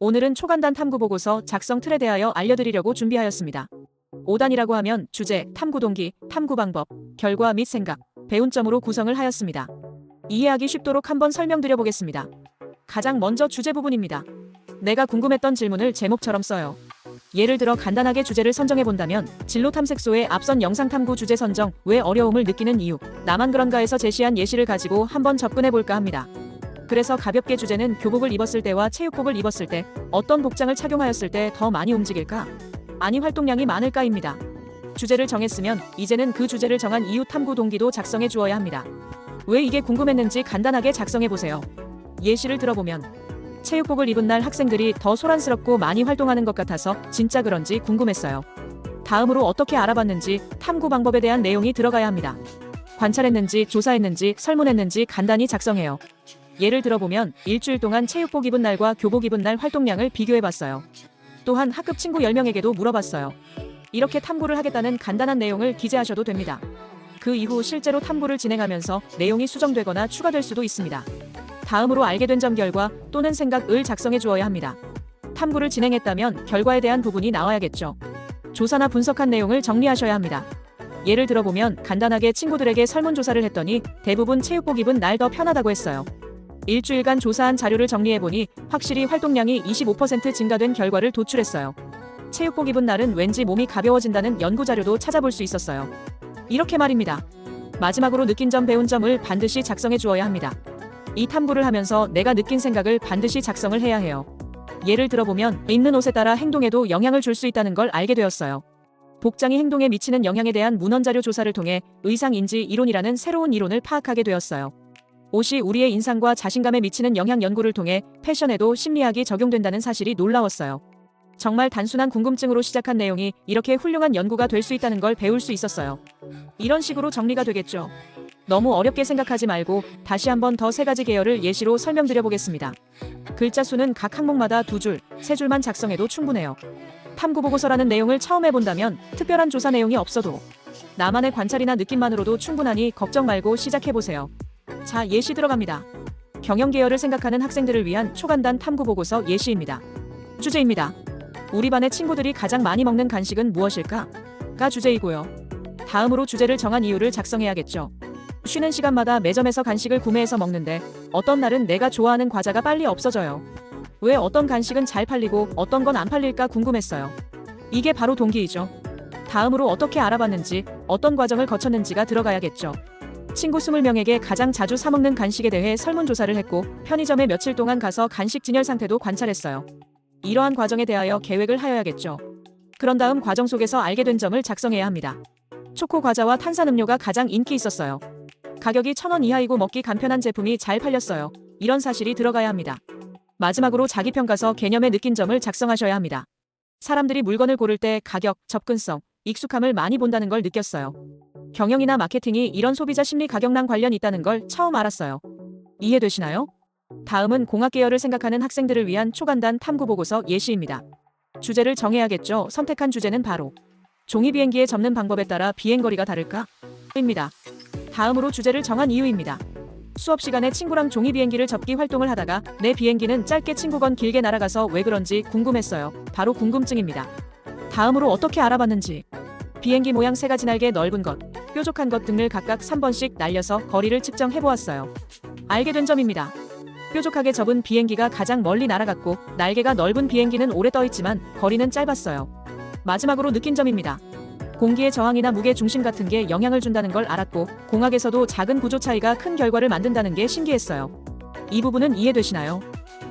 오늘은 초간단 탐구 보고서 작성 틀에 대하여 알려드리려고 준비하였습니다. 5단이라고 하면 주제, 탐구 동기, 탐구 방법, 결과 및 생각, 배운 점으로 구성을 하였습니다. 이해하기 쉽도록 한번 설명드려 보겠습니다. 가장 먼저 주제 부분입니다. 내가 궁금했던 질문을 제목처럼 써요. 예를 들어 간단하게 주제를 선정해 본다면 진로 탐색소의 앞선 영상 탐구 주제 선정 왜 어려움을 느끼는 이유 나만 그런가에서 제시한 예시를 가지고 한번 접근해 볼까 합니다. 그래서 가볍게 주제는 교복을 입었을 때와 체육복을 입었을 때 어떤 복장을 착용하였을 때 더 많이 움직일까? 아니 활동량이 많을까입니다. 주제를 정했으면 이제는 그 주제를 정한 이유 탐구 동기도 작성해 주어야 합니다. 왜 이게 궁금했는지 간단하게 작성해 보세요. 예시를 들어보면 체육복을 입은 날 학생들이 더 소란스럽고 많이 활동하는 것 같아서 진짜 그런지 궁금했어요. 다음으로 어떻게 알아봤는지 탐구 방법에 대한 내용이 들어가야 합니다. 관찰했는지 조사했는지 설문했는지 간단히 작성해요. 예를 들어보면 일주일 동안 체육복 입은 날과 교복 입은 날 활동량을 비교해봤어요. 또한 학급 친구 10명에게도 물어봤어요. 이렇게 탐구를 하겠다는 간단한 내용을 기재하셔도 됩니다. 그 이후 실제로 탐구를 진행하면서 내용이 수정되거나 추가될 수도 있습니다. 다음으로 알게 된 점 결과 또는 생각을 작성해 주어야 합니다. 탐구를 진행했다면 결과에 대한 부분이 나와야겠죠. 조사나 분석한 내용을 정리하셔야 합니다. 예를 들어보면 간단하게 친구들에게 설문조사를 했더니 대부분 체육복 입은 날 더 편하다고 했어요. 일주일간 조사한 자료를 정리해보니 확실히 활동량이 25% 증가된 결과를 도출했어요. 체육복 입은 날은 왠지 몸이 가벼워진다는 연구 자료도 찾아볼 수 있었어요. 이렇게 말입니다. 마지막으로 느낀 점 배운 점을 반드시 작성해 주어야 합니다. 이 탐구를 하면서 내가 느낀 생각을 반드시 작성을 해야 해요. 예를 들어보면 입는 옷에 따라 행동에도 영향을 줄 수 있다는 걸 알게 되었어요. 복장이 행동에 미치는 영향에 대한 문헌 자료 조사를 통해 의상인지 이론이라는 새로운 이론을 파악하게 되었어요. 옷이 우리의 인상과 자신감에 미치는 영향 연구를 통해 패션에도 심리학이 적용된다는 사실이 놀라웠어요. 정말 단순한 궁금증으로 시작한 내용이 이렇게 훌륭한 연구가 될 수 있다는 걸 배울 수 있었어요. 이런 식으로 정리가 되겠죠. 너무 어렵게 생각하지 말고 다시 한번 더 세 가지 계열을 예시로 설명드려 보겠습니다. 글자 수는 각 항목마다 두 줄, 세 줄만 작성해도 충분해요. 탐구 보고서라는 내용을 처음 해본다면 특별한 조사 내용이 없어도 나만의 관찰이나 느낌만으로도 충분하니 걱정 말고 시작해 보세요. 자, 예시 들어갑니다. 경영 계열을 생각하는 학생들을 위한 초간단 탐구 보고서 예시입니다. 주제입니다. 우리 반의 친구들이 가장 많이 먹는 간식은 무엇일까? 가 주제이고요. 다음으로 주제를 정한 이유를 작성해야겠죠. 쉬는 시간마다 매점에서 간식을 구매해서 먹는데 어떤 날은 내가 좋아하는 과자가 빨리 없어져요. 왜 어떤 간식은 잘 팔리고 어떤 건 안 팔릴까 궁금했어요. 이게 바로 동기이죠. 다음으로 어떻게 알아봤는지 어떤 과정을 거쳤는지가 들어가야겠죠. 친구 20명에게 가장 자주 사먹는 간식에 대해 설문조사를 했고 편의점에 며칠 동안 가서 간식 진열 상태도 관찰했어요. 이러한 과정에 대하여 계획을 하여야겠죠. 그런 다음 과정 속에서 알게 된 점을 작성해야 합니다. 초코 과자와 탄산음료가 가장 인기 있었어요. 가격이 1,000원 이하이고 먹기 간편한 제품이 잘 팔렸어요. 이런 사실이 들어가야 합니다. 마지막으로 자기 평가서 개념에 느낀 점을 작성하셔야 합니다. 사람들이 물건을 고를 때 가격, 접근성, 익숙함을 많이 본다는 걸 느꼈어요. 경영이나 마케팅이 이런 소비자 심리 가격랑 관련 있다는 걸 처음 알았어요. 이해되시나요? 다음은 공학 계열을 생각하는 학생들을 위한 초간단 탐구 보고서 예시입니다. 주제를 정해야겠죠. 선택한 주제는 바로 종이 비행기에 접는 방법에 따라 비행 거리가 다를까? 입니다. 다음으로 주제를 정한 이유입니다. 수업 시간에 친구랑 종이 비행기를 접기 활동을 하다가 내 비행기는 짧게 친구건 길게 날아가서 왜 그런지 궁금했어요. 바로 궁금증입니다. 다음으로 어떻게 알아봤는지 비행기 모양 세 가지 날개 넓은 것, 뾰족한 것 등을 각각 3번씩 날려서 거리를 측정해 보았어요. 알게 된 점입니다. 뾰족하게 접은 비행기가 가장 멀리 날아갔고 날개가 넓은 비행기는 오래 떠 있지만 거리는 짧았어요. 마지막으로 느낀 점입니다. 공기의 저항이나 무게 중심 같은 게 영향을 준다는 걸 알았고 공학에서도 작은 구조 차이가 큰 결과를 만든다는 게 신기했어요. 이 부분은 이해되시나요?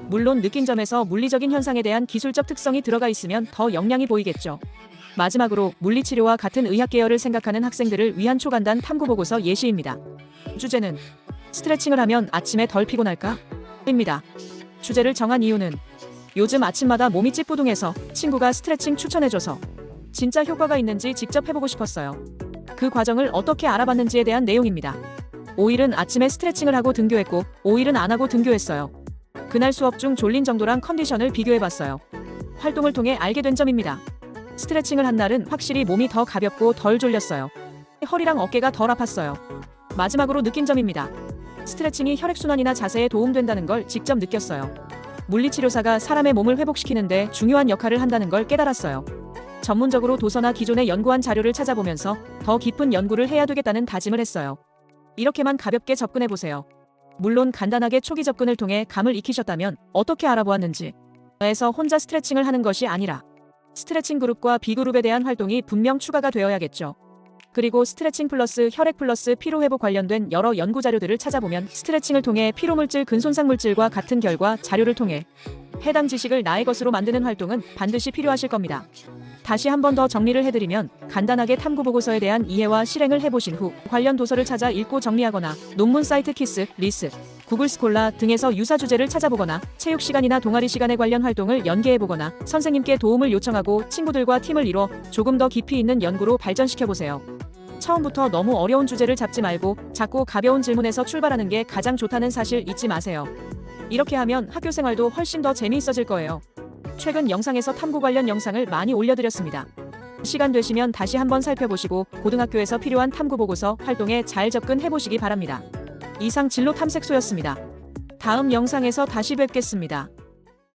물론 느낀 점에서 물리적인 현상에 대한 기술적 특성이 들어가 있으면 더 영향이 보이겠죠. 마지막으로 물리치료와 같은 의학 계열을 생각하는 학생들을 위한 초간단 탐구 보고서 예시입니다. 주제는 스트레칭을 하면 아침에 덜 피곤할까? 입니다. 주제를 정한 이유는 요즘 아침마다 몸이 찌뿌둥해서 친구가 스트레칭 추천해줘서 진짜 효과가 있는지 직접 해보고 싶었어요. 그 과정을 어떻게 알아봤는지에 대한 내용입니다. 5일은 아침에 스트레칭을 하고 등교했고 5일은 안 하고 등교했어요. 그날 수업 중 졸린 정도랑 컨디션을 비교해봤어요. 활동을 통해 알게 된 점입니다. 스트레칭을 한 날은 확실히 몸이 더 가볍고 덜 졸렸어요. 허리랑 어깨가 덜 아팠어요. 마지막으로 느낀 점입니다. 스트레칭이 혈액순환이나 자세에 도움된다는 걸 직접 느꼈어요. 물리치료사가 사람의 몸을 회복시키는데 중요한 역할을 한다는 걸 깨달았어요. 전문적으로 도서나 기존에 연구한 자료를 찾아보면서 더 깊은 연구를 해야 되겠다는 다짐을 했어요. 이렇게만 가볍게 접근해 보세요. 물론 간단하게 초기 접근을 통해 감을 익히셨다면 어떻게 알아보았는지 에서 혼자 스트레칭을 하는 것이 아니라 스트레칭 그룹과 B그룹에 대한 활동이 분명 추가가 되어야겠죠. 그리고 스트레칭 플러스 혈액 플러스 피로회복 관련된 여러 연구 자료들을 찾아보면 스트레칭을 통해 피로물질 근손상 물질과 같은 결과 자료를 통해 해당 지식을 나의 것으로 만드는 활동은 반드시 필요하실 겁니다. 다시 한 번 더 정리를 해드리면 간단하게 탐구 보고서에 대한 이해와 실행을 해보신 후 관련 도서를 찾아 읽고 정리하거나 논문 사이트 키스, 리스, 구글 스콜라 등에서 유사 주제를 찾아보거나 체육 시간이나 동아리 시간에 관련 활동을 연계해보거나 선생님께 도움을 요청하고 친구들과 팀을 이뤄 조금 더 깊이 있는 연구로 발전시켜보세요. 처음부터 너무 어려운 주제를 잡지 말고 작고 가벼운 질문에서 출발하는 게 가장 좋다는 사실 잊지 마세요. 이렇게 하면 학교 생활도 훨씬 더 재미있어질 거예요. 최근 영상에서 탐구 관련 영상을 많이 올려드렸습니다. 시간 되시면 다시 한번 살펴보시고 고등학교에서 필요한 탐구 보고서 활동에 잘 접근해 보시기 바랍니다. 이상 진로 탐색소였습니다. 다음 영상에서 다시 뵙겠습니다.